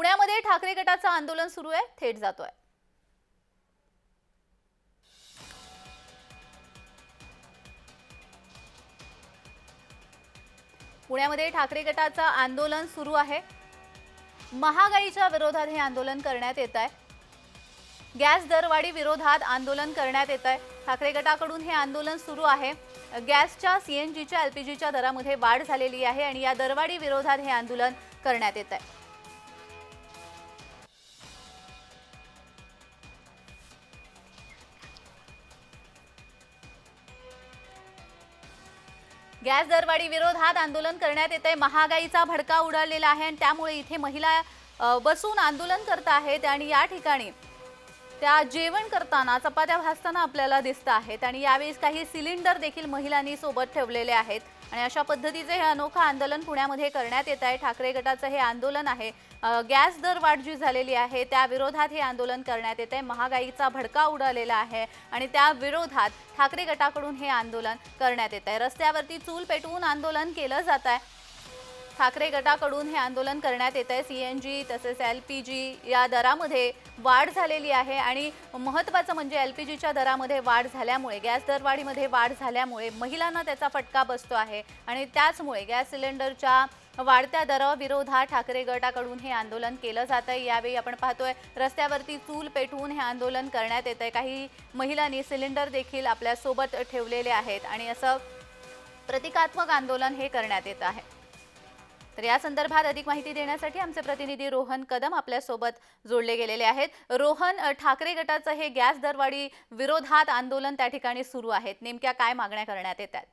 पुण्यामध्ये ठाकरे गटाचं आंदोलन सुरू आहे थेट जातोय. पुण्यामध्ये ठाकरे गटाचं आंदोलन सुरू आहे. महागाईच्या विरोधात हे आंदोलन करण्यात येत आहे. गॅस दरवाढी विरोधात आंदोलन करण्यात येत आहे. ठाकरे गटाकडून हे आंदोलन सुरू आहे. गॅसच्या सीएनजीच्या एलपीजीच्या दरामध्ये वाढ झालेली आहे आणि या दरवाढी विरोधात हे आंदोलन करण्यात येत आहे. गॅस दरवाढी विरोधात आंदोलन करण्यात येत आहे महागाईचा भडका उडालेला आहे आणि त्यामुळे इथे महिला बसून आंदोलन करत आहेत आणि या ठिकाणी त्या जेवण करताना चपात्या भाजताना आपल्याला दिसत आहेत आणि यावेळी काही सिलेंडर देखील महिलांनी सोबत ठेवलेले आहेत. आणि अशा पद्धतीचे हे अनोखं आंदोलन पुण्यामध्ये करण्यात येत आहे. ठाकरे गटाचं हे आंदोलन आहे. गॅस दरवाढ जी झालेली आहे त्या विरोधात हे आंदोलन करण्यात येत आहे. महागाईचा भडका उडालेला आहे आणि त्या विरोधात ठाकरे गटाकडून हे आंदोलन करण्यात येत आहे. रस्त्यावरती चूल पेटवून आंदोलन केलं जात आहे. ठाकरे गटाकडून हे आंदोलन करण्यात येत आहे. सी एन जी तसेच एल पी जी या दरामध्ये वाढ झालेली आहे आणि महत्त्वाचं म्हणजे एल पी जीच्या दरामध्ये वाढ झाल्यामुळे गॅस दरवाढीमध्ये वाढ झाल्यामुळे महिलांना त्याचा फटका बसतो आहे आणि त्याचमुळे गॅस सिलेंडरच्या वाढत्या दराविरोधात ठाकरे गटाकडून हे आंदोलन केलं जात आहे. यावेळी आपण पाहतोय रस्त्यावरती चूल पेटवून हे आंदोलन करण्यात येत आहे. काही महिलांनी सिलेंडर देखील आपल्यासोबत ठेवलेले आहेत आणि असं प्रतिकात्मक आंदोलन हे करण्यात येत आहे. तर या संदर्भात अधिक माहिती देण्यासाठी आमचे प्रतिनिधी रोहन कदम आपल्यासोबत जोडले गेलेले आहेत. रोहन ठाकरे गटाचं हे गॅस दरवाढी विरोधात आंदोलन त्या ठिकाणी सुरू आहेत. नेमक्या काय मागण्या करण्यात येतात?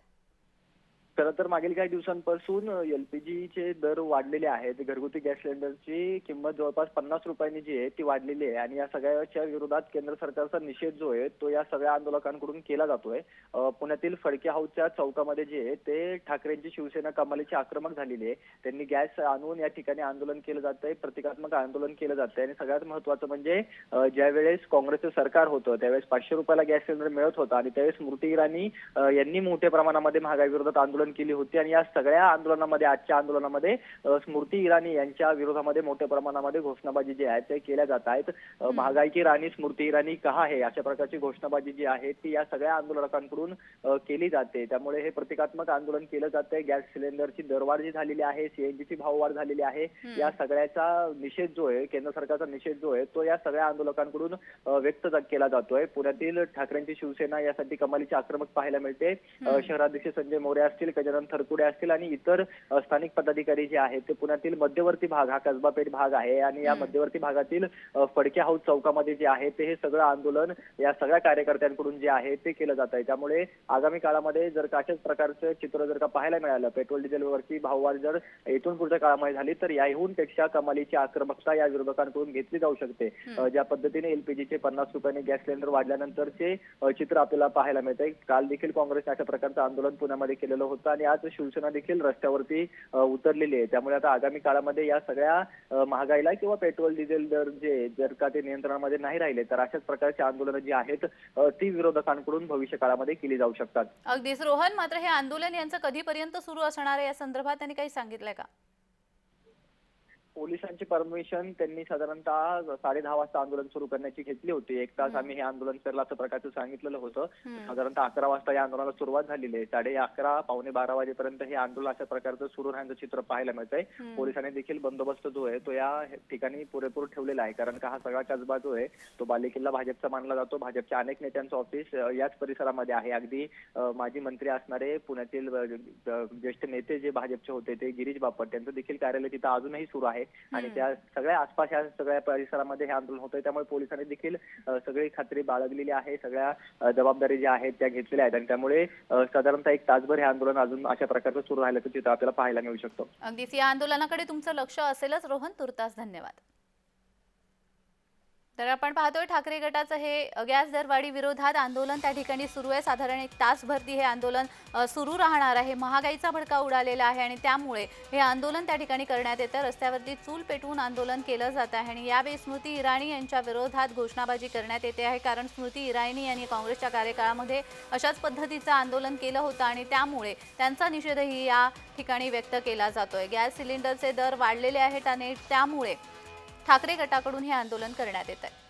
खरं तर मागील काही दिवसांपासून एलपीजीचे दर वाढलेले आहेत. घरगुती गॅस सिलेंडरची किंमत जवळपास पन्नास रुपयांनी जी आहे ती वाढलेली आहे. आणि या सगळ्याच्या विरोधात केंद्र सरकारचा निषेध जो आहे तो या सगळ्या आंदोलकांकडून केला जातोय. पुण्यातील फडके हाऊसच्या चौकामध्ये जे आहे ते ठाकरेंची शिवसेना कमालीची आक्रमक झालेली आहे. त्यांनी गॅस आणून या ठिकाणी आंदोलन केलं जात आहे प्रतिकात्मक आंदोलन केलं जात आहे आणि सगळ्यात महत्वाचं म्हणजे ज्यावेळेस काँग्रेसचं सरकार होतं त्यावेळेस पाचशे रुपयाला गॅस सिलेंडर मिळत होता. आणि त्यावेळेस स्मृती इराणी यांनी मोठ्या प्रमाणामध्ये महागाई विरोधात आंदोलन केली होती आणि या सगळ्या आंदोलनामध्ये आजच्या आंदोलनामध्ये स्मृती इराणी यांच्या विरोधामध्ये मोठ्या प्रमाणामध्ये घोषणाबाजी जी आहे ते केल्या जात आहेत. अं, महागाई की राणी स्मृती इराणी कहा आहे? अशा प्रकारची घोषणाबाजी जी आहे ती या सगळ्या आंदोलकांकडून केली जाते. त्यामुळे हे प्रतिकात्मक आंदोलन केलं जातंय. गॅस सिलेंडरची दरवाढ जी झालेली आहे सीएनजीची भाववाढ झालेली आहे या सगळ्याचा निषेध जो आहे केंद्र सरकारचा निषेध जो आहे तो या सगळ्या आंदोलकांकडून व्यक्त केला जातोय. पुण्यातील ठाकरेंची शिवसेना यासाठी कमालीची आक्रमक पाहायला मिळते. शहराध्यक्ष संजय मोरे असतील गजानन थरकुडे असतील आणि इतर स्थानिक पदाधिकारी जे आहेत ते पुण्यातील मध्यवर्ती भाग हा कसबा पेठ भाग आहे आणि या मध्यवर्ती भागातील फडके हाऊस चौकामध्ये जे आहे ते हे सगळं आंदोलन या सगळ्या कार्यकर्त्यांकडून जे आहे ते केलं जात आहे. त्यामुळे आगामी काळामध्ये जर का अशाच प्रकारचं चित्र जर का पाहायला मिळालं पेट्रोल डिझेलवरची भाववाढ जर इथून पुढच्या काळामध्ये झाली तर याहून पेक्षा कमालीची आक्रमकता या विरोधकांकडून घेतली जाऊ शकते. ज्या पद्धतीने एलपीजीचे पन्नास रुपयांनी गॅस सिलेंडर वाढल्यानंतरचे चित्र आपल्याला पाहायला मिळतंय. काल देखील काँग्रेसने अशा प्रकारचं आंदोलन पुण्यामध्ये केलेलं होतं. आणि आज शिवसेना देखील रस्त्यावरती उतरलेली आहे. त्यामुळे आता आगामी काळामध्ये या सगळ्या महागाईला किंवा पेट्रोल डिझेल दर जे जर का ते नियंत्रणामध्ये नाही राहिले तर अशाच प्रकारची आंदोलनं जी आहेत ती विरोधकांकडून भविष्य काळामध्ये केली जाऊ शकतात. अगदीच. रोहन मात्र हे आंदोलन यांचं कधीपर्यंत सुरू असणार आहे? या संदर्भात त्यांनी काही सांगितलंय का? पोलिसांची परमिशन त्यांनी साधारणतः साडे दहा वाजता आंदोलन सुरू करण्याची घेतली होती. एक तास आम्ही हे आंदोलन करलं असं प्रकारचं सांगितलेलं होतं. साधारणतः अकरा वाजता या आंदोलनाला सुरुवात झालेली आहे. साडे अकरा पावणे बारा वाजेपर्यंत हे आंदोलन अशा प्रकारचं सुरू राहण्याचं चित्र पाहायला मिळतंय. पोलिसांनी देखील बंदोबस्त जो आहे तो या ठिकाणी पुरेपूर ठेवलेला आहे. कारण का हा सगळा कसबा जो आहे तो बालेकिल्ला भाजपचा मानला जातो. भाजपच्या अनेक नेत्यांचं ऑफिस याच परिसरामध्ये आहे. अगदी माजी मंत्री असणारे पुण्यातील ज्येष्ठ नेते जे भाजपचे होते ते गिरीश बापट त्यांचं देखील कार्यालय तिथं अजूनही सुरू आहे. आणि त्या सगळ्या आसपास या सगळ्या परिसरामध्ये हे आंदोलन होतंय. त्यामुळे पोलिसांनी देखील सगळी खात्री बाळगलेली आहे. सगळ्या जबाबदारी ज्या आहेत त्या घेतलेल्या आहेत. आणि त्यामुळे साधारणतः एक तासभर हे आंदोलन अजून अशा प्रकारचं सुरू राहिल्याचं चित्र आपल्याला पाहायला मिळू शकतं. अगदीच. या आंदोलनाकडे तुमचं लक्ष असेलच. रोहन तुर्तास धन्यवाद. तर आपण पाहतोय ठाकरे गटाचं हे गॅस दरवाढी विरोधात आंदोलन त्या ठिकाणी सुरू आहे. साधारण एक तासभरती हे आंदोलन सुरू राहणार आहे. महागाईचा भडका उडालेला आहे आणि त्यामुळे हे आंदोलन त्या ठिकाणी करण्यात येतं. रस्त्यावरती चूल पेटवून आंदोलन केलं जात आहे आणि यावेळी स्मृती इराणी यांच्या विरोधात घोषणाबाजी करण्यात येते आहे. कारण स्मृती इराणी यांनी काँग्रेसच्या कार्यकाळामध्ये अशाच पद्धतीचं आंदोलन केलं होतं आणि त्यामुळे त्यांचा निषेधही या ठिकाणी व्यक्त केला जातोय. गॅस सिलेंडरचे दर वाढलेले आहेत आणि त्यामुळे ठाकरे गटाकडून हे आंदोलन करण्यात येत आहे